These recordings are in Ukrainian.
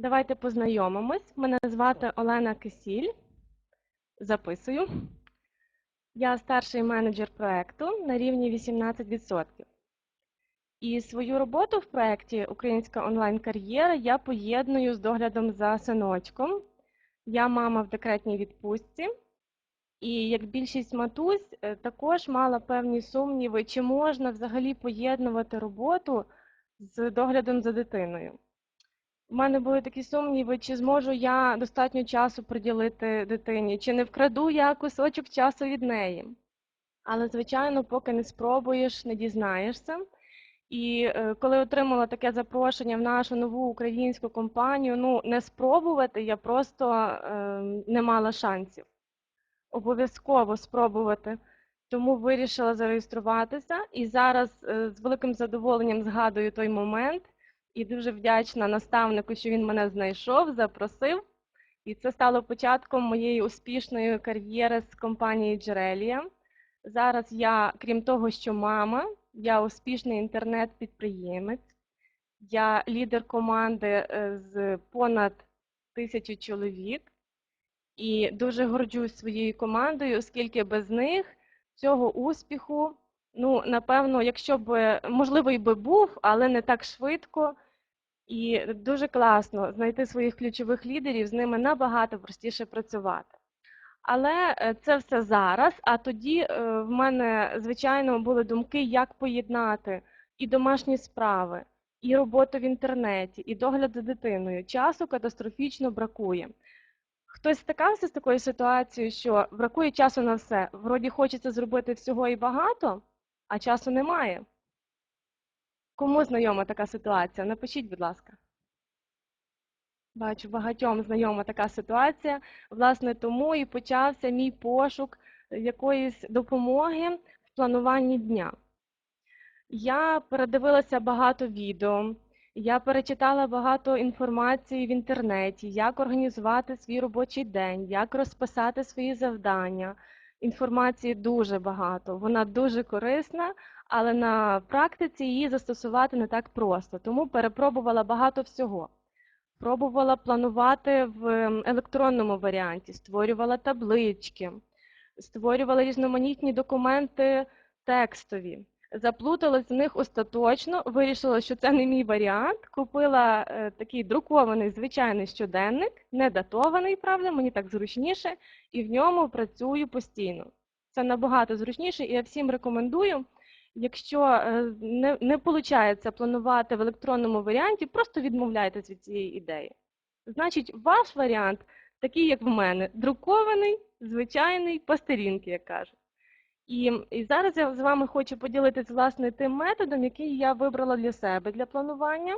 Давайте познайомимось. Мене звати Олена Кисіль. Записую. Я старший менеджер проекту на рівні 18%. І свою роботу в проєкті Українська онлайн-кар'єра я поєдную з доглядом за синочком. Я мама в декретній відпустці. І як більшість матусь, е, також мала певні сумніви, чи можна взагалі поєднувати роботу з доглядом за дитиною. У мене були такі сумніви, чи зможу я достатньо часу приділити дитині, чи не вкраду я кусочок часу від неї. Але, звичайно, поки не спробуєш, не дізнаєшся. І е, коли отримала таке запрошення в нашу нову українську компанію, ну не спробувати я просто е, не мала шансів. Обов'язково спробувати. Тому вирішила зареєструватися і зараз е, з великим задоволенням згадую той момент і дуже вдячна наставнику, що він мене знайшов, запросив. І це стало початком моєї успішної кар'єри з компанії Джерелія. Зараз я, крім того, що мама, я успішний інтернет-підприємець, я лідер команди е, з понад тисячу чоловік і дуже горджусь своєю командою, оскільки без них цього успіху, ну, напевно, якщо б, можливо, і би був, але не так швидко. І дуже класно знайти своїх ключових лідерів, з ними набагато простіше працювати. Але е, це все зараз. А тоді е, в мене, звичайно, були думки, як поєднати і домашні справи, і роботу в інтернеті, і догляд за дитиною. Часу катастрофічно бракує. Хтось стикався з такою ситуацією, що бракує часу на все. Вроді хочеться зробити всього і багато, а часу немає. Кому знайома така ситуація? Напишіть, будь ласка. Бачу, багатьом знайома така ситуація. Власне, тому і почався мій пошук якоїсь допомоги в плануванні дня. Я передивилася багато відео, я перечитала багато інформації в інтернеті, як організувати свій робочий день, як розписати свої завдання. Інформації дуже багато, вона дуже корисна, але на практиці її застосувати не так просто, тому перепробувала багато всього. Пробувала планувати в електронному варіанті, створювала таблички, створювала різноманітні документи текстові. Заплуталась в них остаточно, вирішила, що це не мій варіант. Купила е, такий друкований звичайний щоденник, не датований, правда, мені так зручніше, і в ньому працюю постійно. Це набагато зручніше, і я всім рекомендую. Якщо е, не не виходить планувати в електронному варіанті, просто відмовляйтесь від цієї ідеї. Значить, ваш варіант такий, як в мене, друкований, звичайний, по як кажуть. І, і зараз я з вами хочу поділитися власне тим методом, який я вибрала для себе для планування,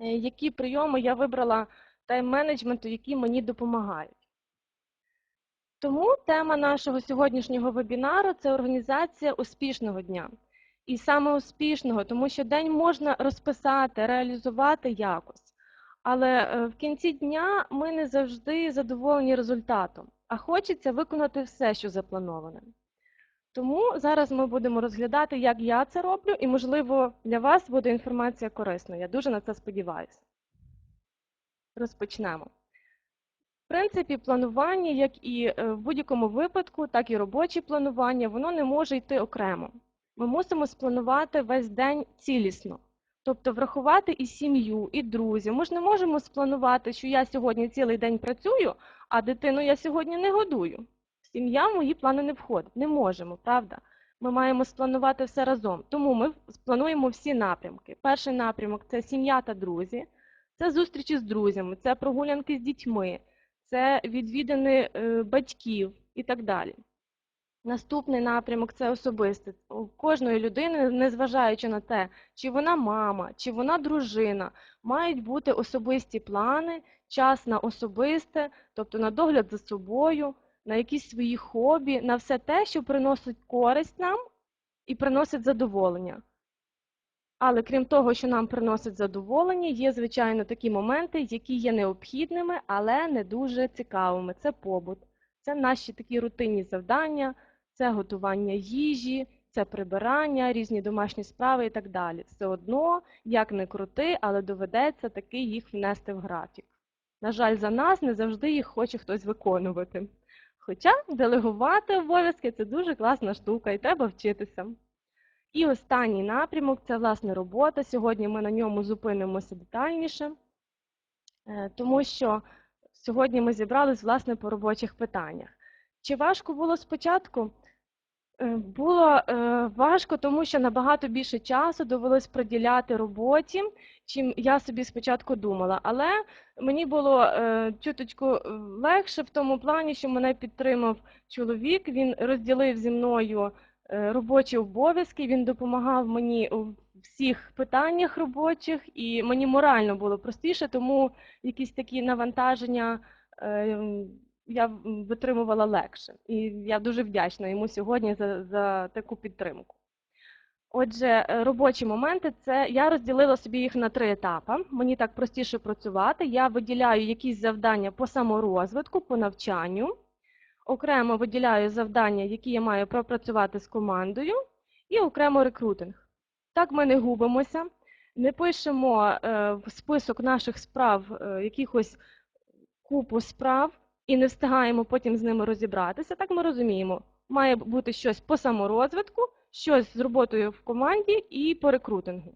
е, які прийоми я вибрала тайм-менеджменту, які мені допомагають. Тому тема нашого сьогоднішнього вебінару це організація успішного дня. І саме успішного, тому що день можна розписати, реалізувати якось. Але е, в кінці дня ми не завжди задоволені результатом, а хочеться виконати все, що заплановане. Тому зараз ми будемо розглядати, як я це роблю, і, можливо, для вас буде інформація корисна. Я дуже на це сподіваюся. Розпочнемо. В принципі, планування, як і е, в будь-якому випадку, так і робоче планування, воно не може йти окремо. Ми мусимо спланувати весь день цілісно. Тобто врахувати і сім'ю, і друзів. Ми ж не можемо спланувати, що я сьогодні цілий день працюю, а дитину я сьогодні не годую. Сім'я в мої плани не входить. Не можемо, правда? Ми маємо спланувати все разом. Тому ми сплануємо всі напрямки. Перший напрямок це сім'я та друзі, це зустрічі з друзями, це прогулянки з дітьми, це відвідини е, батьків і так далі. Наступний напрямок це особисте. У кожної людини, незважаючи на те, чи вона мама, чи вона дружина, мають бути особисті плани, час на особисте, тобто на догляд за собою, на якісь свої хобі, на все те, що приносить користь нам і приносить задоволення. Але крім того, що нам приносить задоволення, є, звичайно, такі моменти, які є необхідними, але не дуже цікавими. Це побут, це наші такі рутинні завдання, це готування їжі, це прибирання, різні домашні справи і так далі. Все одно, як не крути, але доведеться таки їх внести в графік. На жаль, за нас не завжди їх хоче хтось виконувати. Хоча делегувати обов'язки це дуже класна штука, і треба вчитися. І останній напрямок це власне робота. Сьогодні ми на ньому зупинимося детальніше, е, тому що сьогодні ми зібрались власне по робочих питаннях. Чи важко було спочатку? Е, Було е, важко, тому що набагато більше часу довелось приділяти роботі, чим я собі спочатку думала. Але мені було чуточку е, легше в тому плані, що мене підтримав чоловік. Він розділив зі мною робочі обов'язки, він допомагав мені у всіх питаннях робочих, і мені морально було простіше, тому якісь такі навантаження я витримувала легше. І я дуже вдячна йому сьогодні за, за таку підтримку. Отже, е, робочі моменти це я розділила собі їх на три етапи. Мені так простіше працювати. Я виділяю якісь завдання по саморозвитку, по навчанню. Окремо виділяю завдання, які я маю пропрацювати з командою, і окремо рекрутинг. Так ми не губимося, не пишемо е, в список наших справ е, якихось купу справ і не встигаємо потім з ними розібратися. Так ми розуміємо, має бути щось по саморозвитку, щось з роботою в команді і по рекрутингу.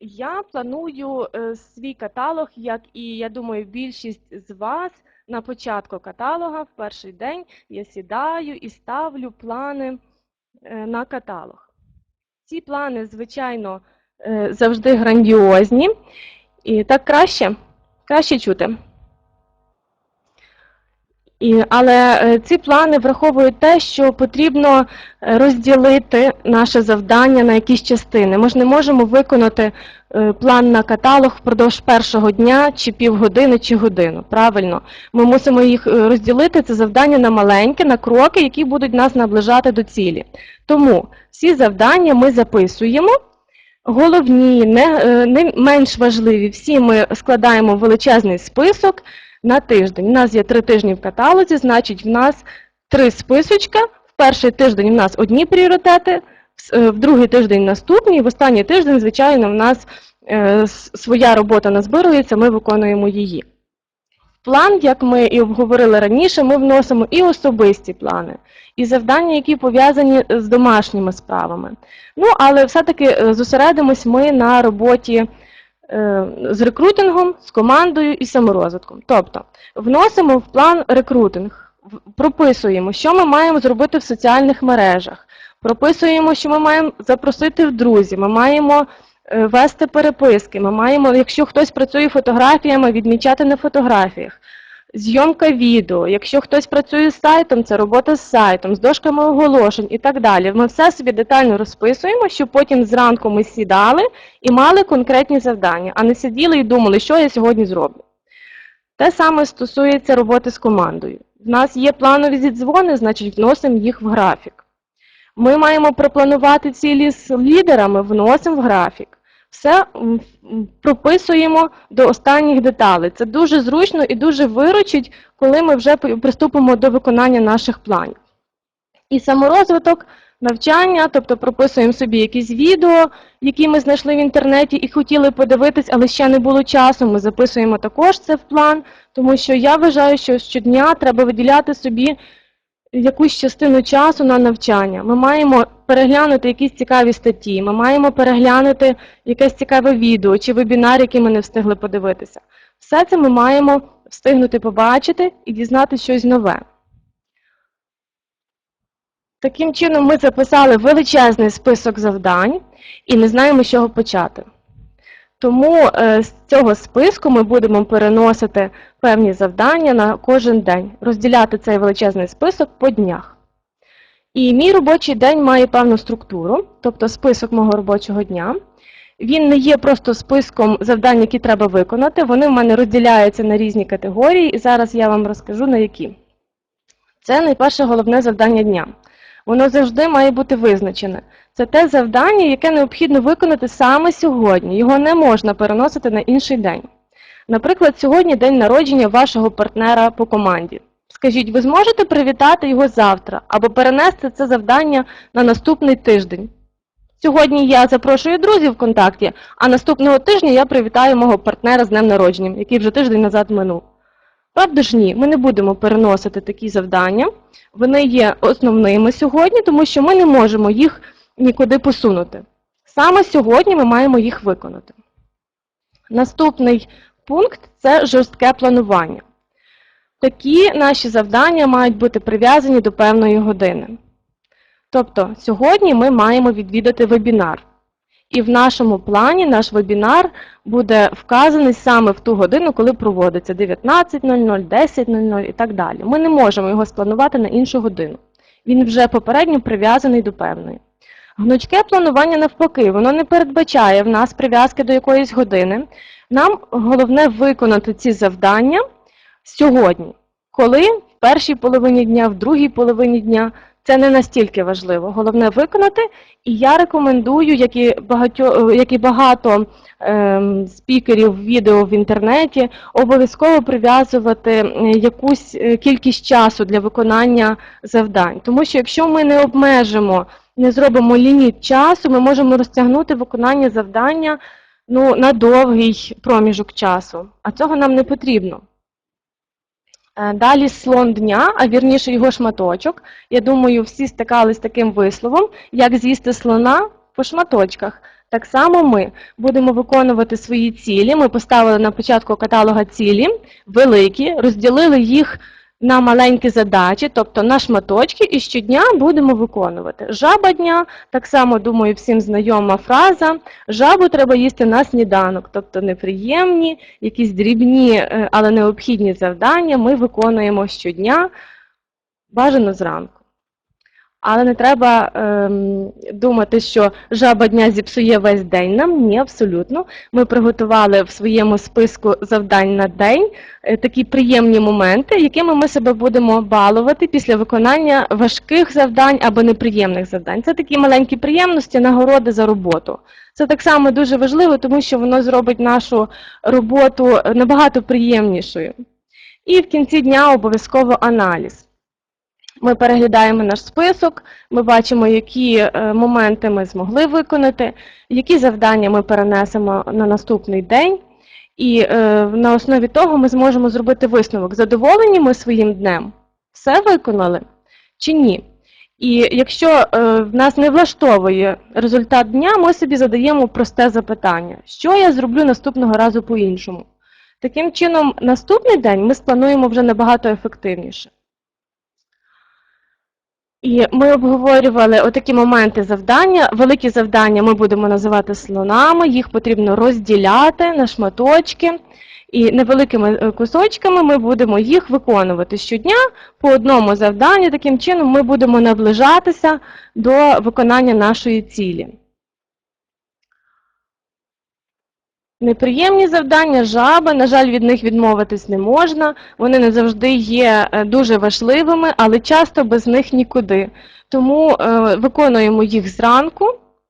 Я планую е, свій каталог, як і я думаю, більшість з вас на початку каталога в перший день я сідаю і ставлю плани е, на каталог. Ці плани, звичайно, е, завжди грандіозні. І так краще, краще чути. І, але е, ці плани враховують те, що потрібно е, розділити наше завдання на якісь частини. Ми ж не можемо виконати е, план на каталог впродовж першого дня, чи півгодини, чи годину. Правильно, ми мусимо їх розділити, це завдання на маленькі, на кроки, які будуть нас наближати до цілі. Тому всі завдання ми записуємо. Головні, не, не менш важливі, всі ми складаємо величезний список на тиждень. У нас є три тижні в каталозі, значить в нас три списочка. В перший тиждень в нас одні пріоритети, в е, другий тиждень наступні, і в останній тиждень, звичайно, в нас е, своя робота назбирується, ми виконуємо її. План, як ми і обговорили раніше, ми вносимо і особисті плани, і завдання, які пов'язані з домашніми справами. Ну, але все-таки е, зосередимось ми на роботі з рекрутингом, з командою і саморозвитком. Тобто вносимо в план рекрутинг, прописуємо, що ми маємо зробити в соціальних мережах, прописуємо, що ми маємо запросити в друзі, ми маємо е, вести переписки, ми маємо, якщо хтось працює фотографіями, відмічати на фотографіях. Зйомка відео, якщо хтось працює з сайтом, це робота з сайтом, з дошками оголошень і так далі. Ми все собі детально розписуємо, щоб потім зранку ми сідали і мали конкретні завдання, а не сиділи і думали, що я сьогодні зроблю. Те саме стосується роботи з командою. В нас є планові зідзвони, значить вносимо їх в графік. Ми маємо пропланувати цілі з лідерами, вносимо в графік. Все прописуємо до останніх деталей. Це дуже зручно і дуже виручить, коли ми вже приступимо до виконання наших планів. І саморозвиток, навчання, тобто прописуємо собі якісь відео, які ми знайшли в інтернеті і хотіли подивитись, але ще не було часу. Ми записуємо також це в план, тому що я вважаю, що щодня треба виділяти собі якусь частину часу на навчання. Ми маємо переглянути якісь цікаві статті, ми маємо переглянути якесь цікаве відео чи вебінар, який ми не встигли подивитися. Все це ми маємо встигнути побачити і дізнати щось нове. Таким чином, ми записали величезний список завдань і не знаємо, з чого почати. Тому е, з цього списку ми будемо переносити певні завдання на кожен день, розділяти цей величезний список по днях. І мій робочий день має певну структуру, тобто список мого робочого дня. Він не є просто списком завдань, які треба виконати. Вони в мене розділяються на різні категорії, і зараз я вам розкажу на які. Це найперше головне завдання дня. Воно завжди має бути визначене. Це те завдання, яке необхідно виконати саме сьогодні. Його не можна переносити на інший день. Наприклад, сьогодні день народження вашого партнера по команді. Скажіть, ви зможете привітати його завтра або перенести це завдання на наступний тиждень? Сьогодні я запрошую друзів ВКонтакті, а наступного тижня я привітаю мого партнера з днем народження, який вже тиждень назад минув. Правда ж ні, ми не будемо переносити такі завдання. Вони є основними сьогодні, тому що ми не можемо їх нікуди посунути. Саме сьогодні ми маємо їх виконати. Наступний пункт це жорстке планування. Такі наші завдання мають бути прив'язані до певної години. Тобто, сьогодні ми маємо відвідати вебінар. І в нашому плані наш вебінар буде вказаний саме в ту годину, коли проводиться 19.00, 10.00 і так далі. Ми не можемо його спланувати на іншу годину. Він вже попередньо прив'язаний до певної. Гнучке планування навпаки, воно не передбачає в нас прив'язки до якоїсь години. Нам головне виконати ці завдання сьогодні. Коли? В першій половині дня, в другій половині дня. Це не настільки важливо. Головне виконати. І я рекомендую, як і, багатьо, як і багато ем, спікерів відео в інтернеті, обов'язково прив'язувати е, якусь е, кількість часу для виконання завдань. Тому що якщо ми не обмежимо, не зробимо ліміт часу, ми можемо розтягнути виконання завдання ну, на довгий проміжок часу. А цього нам не потрібно. Е, Далі слон дня, а вірніше його шматочок. Я думаю, всі стикались з таким висловом, як з'їсти слона по шматочках. Так само ми будемо виконувати свої цілі. Ми поставили на початку каталога цілі великі, розділили їх на маленькі задачі, тобто на шматочки, і щодня будемо виконувати. Жаба дня, так само, думаю, всім знайома фраза. Жабу треба їсти на сніданок, тобто неприємні, якісь дрібні, е, але необхідні завдання ми виконуємо щодня, бажано зранку. Але не треба ем, думати, що жаба дня зіпсує весь день нам. Ні, абсолютно. Ми приготували в своєму списку завдань на день е, такі приємні моменти, якими ми себе будемо балувати після виконання важких завдань або неприємних завдань. Це такі маленькі приємності, нагороди за роботу. Це так само дуже важливо, тому що воно зробить нашу роботу набагато приємнішою. І в кінці дня обов'язково аналіз. Ми переглядаємо наш список, ми бачимо, які е, моменти ми змогли виконати, які завдання ми перенесемо на наступний день. І е, на основі того ми зможемо зробити висновок, задоволені ми своїм днем, все виконали чи ні. І якщо е, в нас не влаштовує результат дня, ми собі задаємо просте запитання, що я зроблю наступного разу по-іншому. Таким чином, наступний день ми сплануємо вже набагато ефективніше. І ми обговорювали отакі моменти завдання. Великі завдання ми будемо називати слонами, їх потрібно розділяти на шматочки. І невеликими е, кусочками ми будемо їх виконувати щодня по одному завданню. Таким чином ми будемо наближатися до виконання нашої цілі. Неприємні завдання, жаби, на жаль, від них відмовитись не можна. Вони не завжди є е, дуже важливими, але часто без них нікуди. Тому е, виконуємо їх зранку,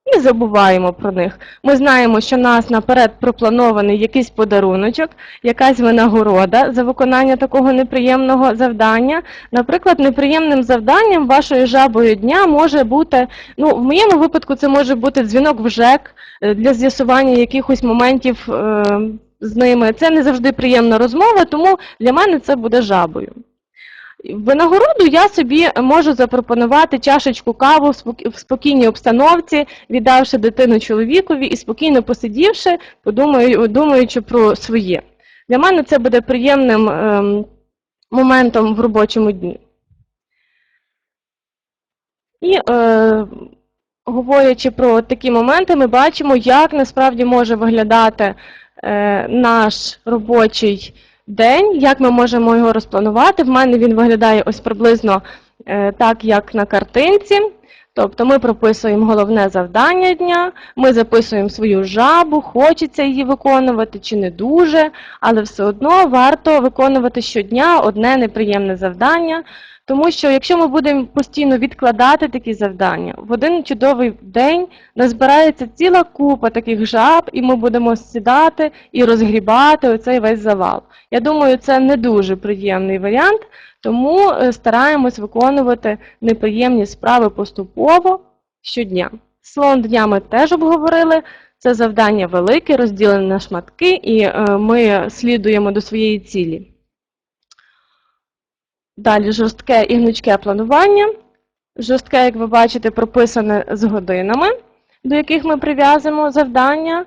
не забуваємо про них. Ми знаємо, що нас наперед пропланований якийсь подаруночок, якась винагорода за виконання такого неприємного завдання. Наприклад, неприємним завданням вашої жабою дня може бути, ну, в моєму випадку це може бути дзвінок в ЖЕК е, для з'ясування якихось моментів е, з ними. Це не завжди приємна розмова, тому для мене це буде жабою. Винагороду я собі можу запропонувати чашечку каву в спокійній обстановці, віддавши дитину чоловікові і спокійно посидівши, думаючи про своє. Для мене це буде приємним ем, моментом в робочому дні. І е, говорячи про такі моменти, ми бачимо, як насправді може виглядати е, наш робочий день, як ми можемо його розпланувати. В мене він виглядає ось приблизно е, так, як на картинці. Тобто ми прописуємо головне завдання дня, ми записуємо свою жабу, хочеться її виконувати чи не дуже, але все одно варто виконувати щодня одне неприємне завдання, Тому що якщо ми будемо постійно відкладати такі завдання, в один чудовий день назбирається ціла купа таких жаб, і ми будемо сідати і розгрібати оцей весь завал. Я думаю, це не дуже приємний варіант, тому е, стараємось виконувати неприємні справи поступово щодня. Слон дня ми теж обговорили. Це завдання велике, розділене на шматки, і е, ми слідуємо до своєї цілі. Далі жорстке і гнучке планування. Жорстке, як ви бачите, прописане з годинами, до яких ми прив'язуємо завдання.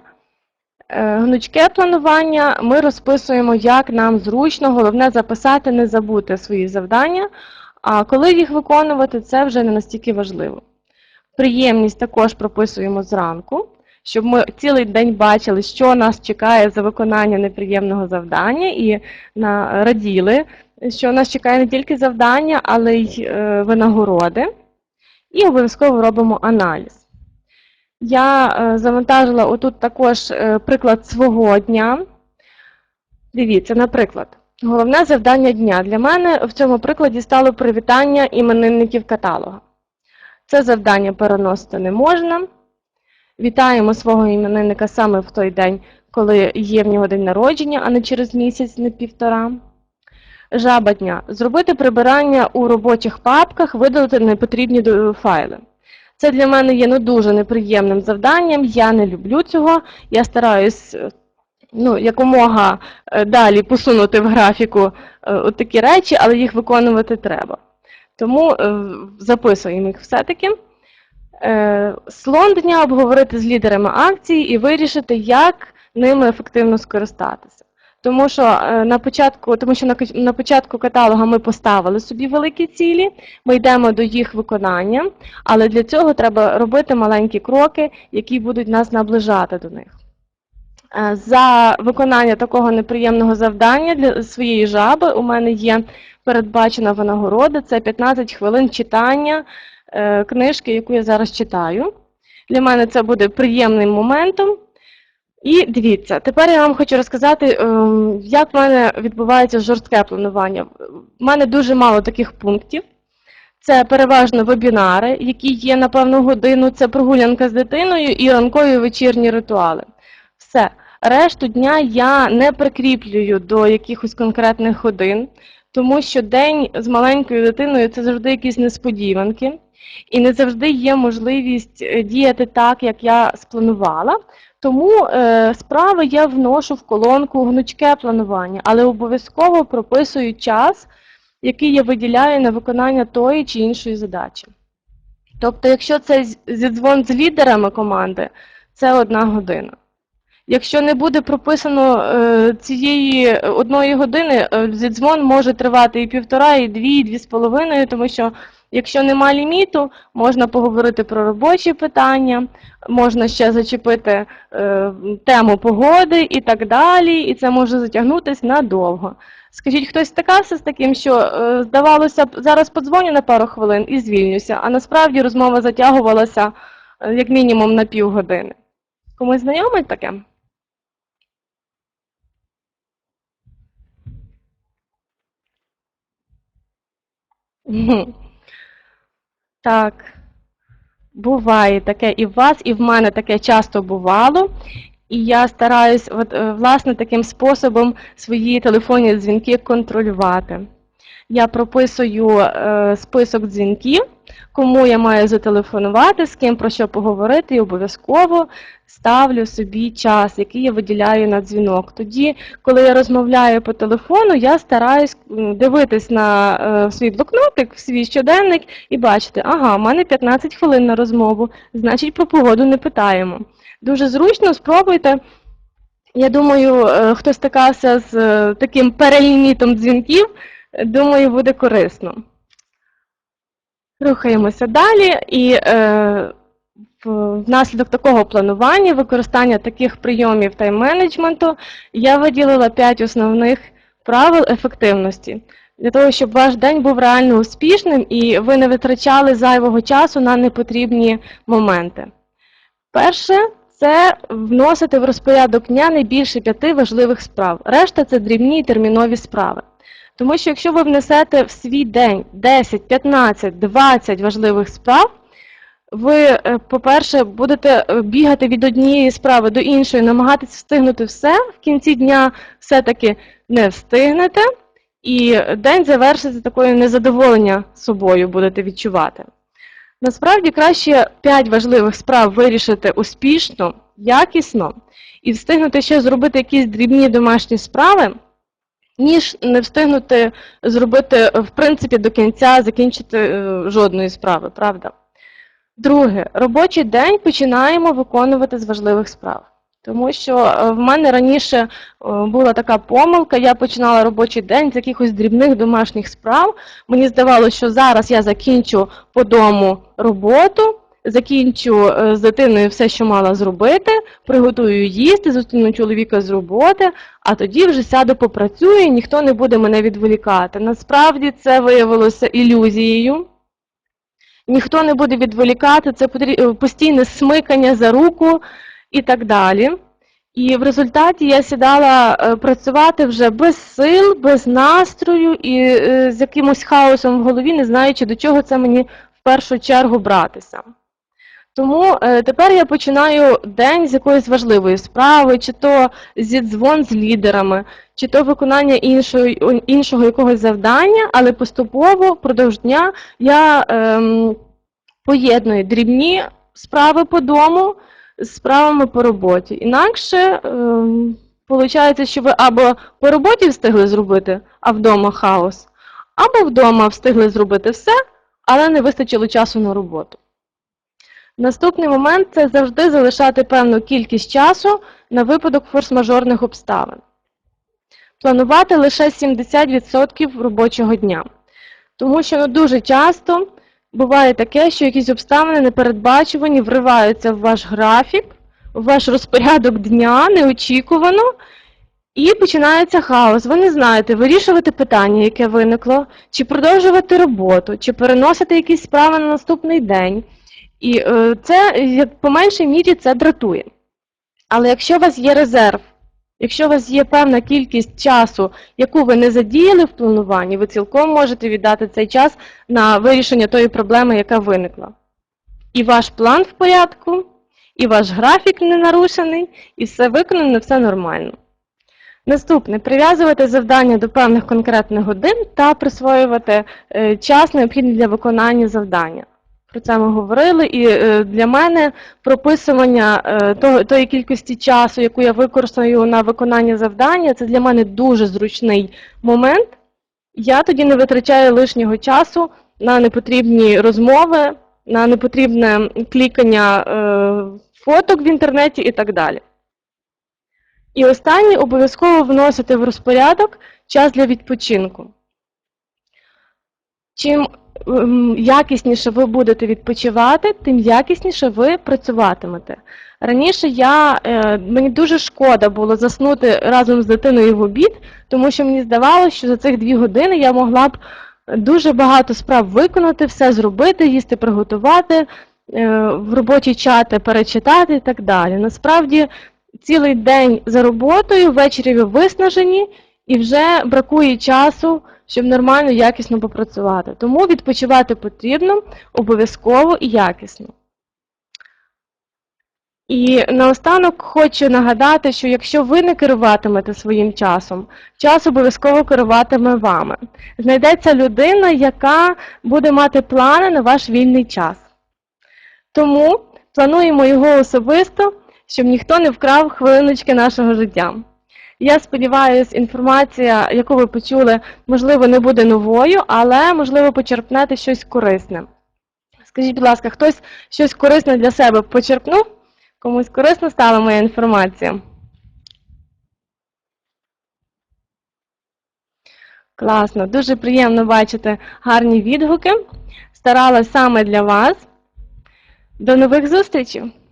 Е, Гнучке планування ми розписуємо, як нам зручно, головне записати, не забути свої завдання, а коли їх виконувати, це вже не настільки важливо. Приємність також прописуємо зранку, щоб ми цілий день бачили, що нас чекає за виконання неприємного завдання, і раділи, що нас чекає не тільки завдання, але й е, винагороди. І обов'язково робимо аналіз. Я е, завантажила отут також е, приклад свого дня. Дивіться, наприклад, головне завдання дня. Для мене в цьому прикладі стало привітання іменинників каталога. Це завдання переносити не можна. Вітаємо свого іменинника саме в той день, коли є в нього день народження, а не через місяць, не півтора. Жаба дня. Зробити прибирання у робочих папках, видалити непотрібні файли. Це для мене є ну, дуже неприємним завданням. Я не люблю цього. Я стараюсь е, ну, якомога е, далі посунути в графіку е, от такі речі, але їх виконувати треба. Тому е, записуємо їх все-таки. Е, Слон дня обговорити з лідерами акції і вирішити, як ними ефективно скористатися. Тому що е, на початку, тому що на, початку каталога ми поставили собі великі цілі, ми йдемо до їх виконання, але для цього треба робити маленькі кроки, які будуть нас наближати до них. Е, За виконання такого неприємного завдання для своєї жаби у мене є передбачена винагорода. Це 15 хвилин читання е, книжки, яку я зараз читаю. Для мене це буде приємним моментом. І дивіться, тепер я вам хочу розказати, ем, як в мене відбувається жорстке планування. У мене дуже мало таких пунктів. Це переважно вебінари, які є на певну годину, це прогулянка з дитиною і ранкові вечірні ритуали. Все. Решту дня я не прикріплюю до якихось конкретних годин, тому що день з маленькою дитиною це завжди якісь несподіванки, і не завжди є можливість е, діяти так, як я спланувала. Тому е, справи я вношу в колонку гнучке планування, але обов'язково прописую час, який я виділяю на виконання тої чи іншої задачі. Тобто, якщо це зідзвон з лідерами команди, це одна година. Якщо не буде прописано е, цієї одної години, е, зідзвон може тривати і півтора, і дві, і дві з половиною, тому що якщо нема ліміту, можна поговорити про робочі питання, можна ще зачепити е, тему погоди і так далі, і це може затягнутися надовго. Скажіть, хтось стикався з таким, що е, здавалося б, зараз подзвоню на пару хвилин і звільнюся, а насправді розмова затягувалася е, як мінімум на півгодини. Комусь знайоме таке? Мгм. Так, буває таке і в вас, і в мене таке часто бувало. І я стараюсь, от, е, власне, таким способом свої телефонні дзвінки контролювати. Я прописую е, список дзвінків, кому я маю зателефонувати, з ким про що поговорити, і обов'язково ставлю собі час, який я виділяю на дзвінок. Тоді, коли я розмовляю по телефону, я стараюсь дивитись на е, свій блокнотик, в свій щоденник і бачити, ага, в мене 15 хвилин на розмову, значить про погоду не питаємо. Дуже зручно, спробуйте. Я думаю, е, хто стикався з е, таким перелімітом дзвінків, думаю, буде корисно. Рухаємося далі, і е, внаслідок такого планування, використання таких прийомів тайм-менеджменту, я виділила 5 основних правил ефективності. Для того, щоб ваш день був реально успішним і ви не витрачали зайвого часу на непотрібні моменти. Перше це вносити в розпорядок дня не більше п'яти важливих справ. Решта це дрібні і термінові справи. Тому що якщо ви внесете в свій день 10, 15, 20 важливих справ, ви, е, по-перше, будете е, бігати від однієї справи до іншої, намагатися встигнути все, в кінці дня все-таки не встигнете, і день завершиться такою незадоволення собою будете відчувати. Насправді краще 5 важливих справ вирішити успішно, якісно і встигнути ще зробити якісь дрібні домашні справи, ніж не встигнути зробити, в принципі, до кінця закінчити е, жодної справи, правда? Друге, робочий день починаємо виконувати з важливих справ. Тому що е, в мене раніше е, була така помилка, я починала робочий день з якихось дрібних домашніх справ. Мені здавалося, що зараз я закінчу по дому роботу, закінчу е, з дитиною все, що мала зробити, приготую їсти, зустріну чоловіка з роботи, а тоді вже сяду попрацюю і ніхто не буде мене відволікати. Насправді це виявилося ілюзією. Ніхто не буде відволікати, це е, постійне смикання за руку і так далі. І в результаті я сідала е, працювати вже без сил, без настрою і з якимось хаосом в голові, не знаючи, до чого це мені в першу чергу братися. Тому е, тепер я починаю день з якоїсь важливої справи, чи то зі дзвон з лідерами, чи то виконання іншого, іншого якогось завдання, але поступово впродовж дня я ем, поєдную дрібні справи по дому з справами по роботі. Інакше ем, виходить, що ви або по роботі встигли зробити, а вдома хаос, або вдома встигли зробити все, але не вистачило часу на роботу. Наступний момент це завжди залишати певну кількість часу на випадок форс-мажорних обставин. Планувати лише 70% робочого дня. Тому що ну, дуже часто буває таке, що якісь обставини непередбачувані вриваються в ваш графік, в ваш розпорядок дня неочікувано, і починається хаос. Ви не знаєте, вирішувати питання, яке виникло, чи продовжувати роботу, чи переносити якісь справи на наступний день. І е, це, по меншій мірі, це дратує. Але якщо у вас є резерв, якщо у вас є певна кількість часу, яку ви не задіяли в плануванні, ви цілком можете віддати цей час на вирішення тої проблеми, яка виникла. І ваш план в порядку, і ваш графік не нарушений, і все виконано, все нормально. Наступне прив'язувати завдання до певних конкретних годин та присвоювати е, час необхідний для виконання завдання. Про це ми говорили, і е, для мене прописування е, тої кількості часу, яку я використаю на виконання завдання, це для мене дуже зручний момент. Я тоді не витрачаю лишнього часу на непотрібні розмови, на непотрібне клікання е, фоток в інтернеті і так далі. І останнє обов'язково вносити в розпорядок час для відпочинку. Чим ем, якісніше ви будете відпочивати, тим якісніше ви працюватимете. Раніше я, е, мені дуже шкода було заснути разом з дитиною в обід, тому що мені здавалося, що за цих дві години я могла б дуже багато справ виконати, все зробити, їсти приготувати, е, в робочі чати перечитати і так далі. Насправді цілий день за роботою, ввечері ви виснажені і вже бракує часу, щоб нормально, якісно попрацювати. Тому відпочивати потрібно обов'язково і якісно. І наостанок хочу нагадати, що якщо ви не керуватимете своїм часом, час обов'язково керуватиме вами. Знайдеться людина, яка буде мати плани на ваш вільний час. Тому плануємо його особисто, щоб ніхто не вкрав хвилиночки нашого життя. Я сподіваюся, інформація, яку ви почули, можливо, не буде новою, але, можливо, почерпнете щось корисне. Скажіть, будь ласка, хтось щось корисне для себе почерпнув? Комусь корисно стала моя інформація? Класно, дуже приємно бачити гарні відгуки. Старалась саме для вас. До нових зустрічей!